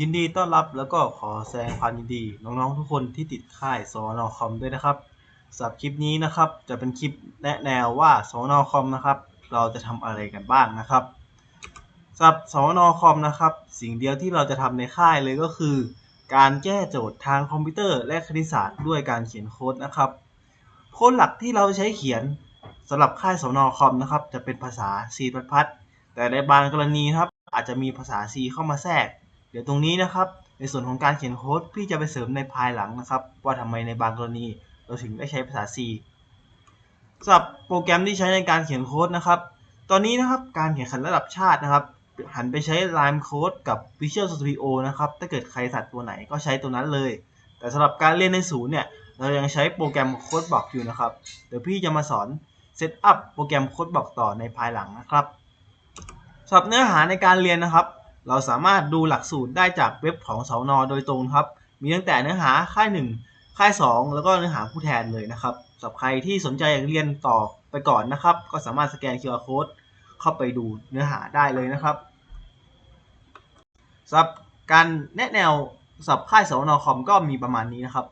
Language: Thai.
ยินดีต้อนรับแล้วก็ขอแสดงความยินดี น้องๆทุกคนที่ติดค่ายสอนอคอมด้วยนะครับสำหรับคลิปนี้นะครับ จะเป็นคลิปแนะแนวว่าสอนอคอมนะครับ เราจะทำอะไรกันบ้างนะครับสำหรับสอนอคอมนะครับ สิ่งเดียวที่เราจะทำในค่ายเลยก็คือ การแก้โจทย์ทางคอมพิวเตอร์และคณิตศาสตร์ด้วยการเขียนโค้ดนะครับโค้ดหลักที่เราใช้เขียนสำหรับค่ายสอนอคอมนะครับ จะเป็นภาษา C++ ๆแต่ในบางกรณีครับ อาจจะมีภาษา C เข้ามาแทรก ดี๋ยวตรงนี้นะครับ ในส่วนของการเขียนโค้ดพี่จะไปเสริมในภายหลังนะครับ ว่าทำไมในบางกรณีเราถึงได้ใช้ภาษา C สำหรับโปรแกรมที่ใช้ในการเขียนโค้ดนะครับ ตอนนี้นะครับการแข่งขันระดับชาตินะครับ หันไปใช้ Lime Code กับ Visual Studio นะครับ ถ้าเกิดใครสัตว์ตัวไหนก็ใช้ตัวนั้นเลย แต่สำหรับการเรียนในศูนย์เนี่ย เรายังใช้โปรแกรมโค้ดบอกอยู่นะครับ เดี๋ยวพี่จะมาสอนเซตอัพโปรแกรมโค้ดบอกต่อในภายหลังนะครับสำหรับเนื้อหาในการเรียนนะครับ เราสามารถดูหลักสูตรได้จากเว็บของสอนอโดยตรงครับ มีตั้งแต่เนื้อหาค่าย 1 ค่าย 2 แล้วก็เนื้อหาผู้แทนเลยนะครับสำหรับใครที่สนใจอยากเรียนต่อไปก่อนนะครับ ก็สามารถสแกน QR Code เข้าไปดูเนื้อหาได้เลยนะครับสำหรับการแนะแนวสับค่ายสอนอคอมก็มีประมาณนี้นะครับ